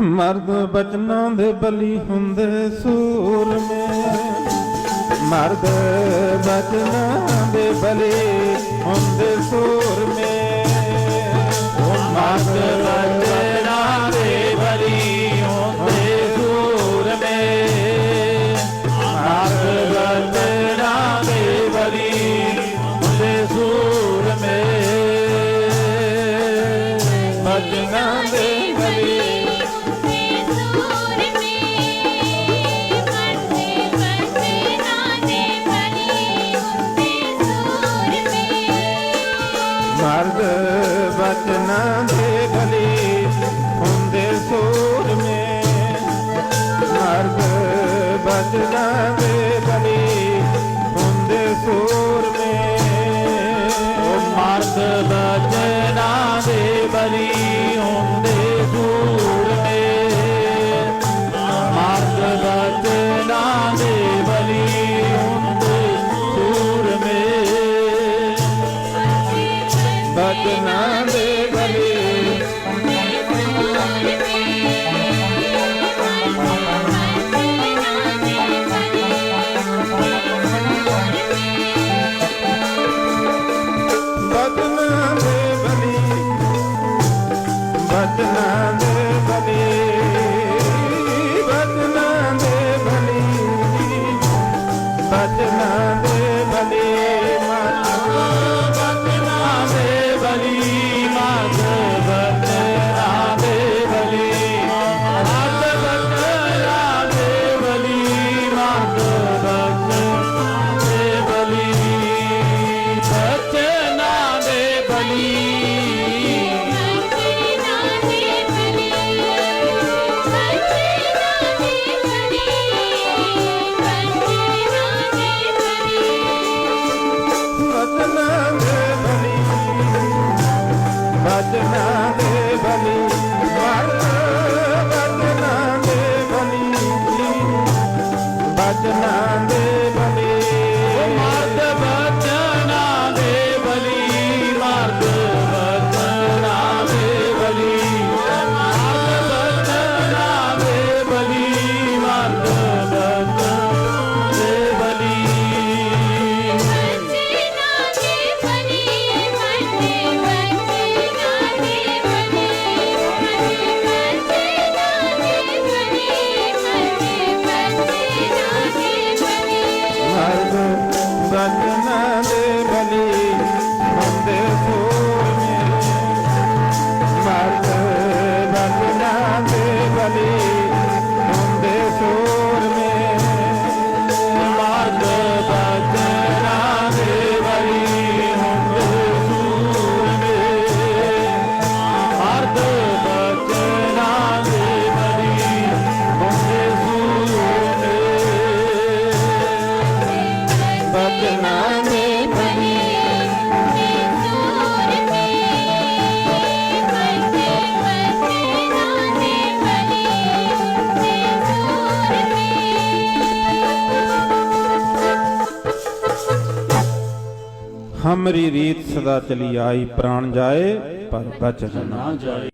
ਮਰਦ ਬਚਨਾਂ ਦੇ ਬਲੀ ਹੁੰਦੇ ਸੂਰਮੇ ਮਰਦ ਬਚਨਾਂ ਦੇ ਬਲੀ ਹੁੰਦੇ ਸੂਰਮੇ ਮਰਦ ਬਚਨਾਂ ਦੇ ਬਲੀ ਹੁੰਦੇ ਸੂਰਮੇ ਮਰਦ ਬਚਨਾਂ ਦੇ ਬਲੀ ਹੁੰਦੇ ਸੂਰਮੇ ਬਚਨਾਂ ਦੇ ਬਲੀ ਮਰਦ ਬਚਨਾਂ ਦੇ ਬਲੀ ਹੁੰਦੇ ਸੂਰਮੇ ਮਰਦ ਬਚਨਾਂ ਦੇ ਬਲੀ ਹੁੰਦੇ ਸੂਰ ਸੂਰਮੇ ਮਰਦ ਬਚਨਾਂ ਦੇ ਬਲੀ ਬਚਨਾਂ ਦੇ ਬਲੀ ਬਚਨਾਂ ਦੇ ਬਚਨਾਂ ਦੇ Father. ਹਮਰੀ ਰੀਤ ਸਦਾ ਚਲੀ ਆਈ ਪ੍ਰਾਣ ਜਾਏ ਪਰ ਬਚਨ ਨਾ ਜਾਏ।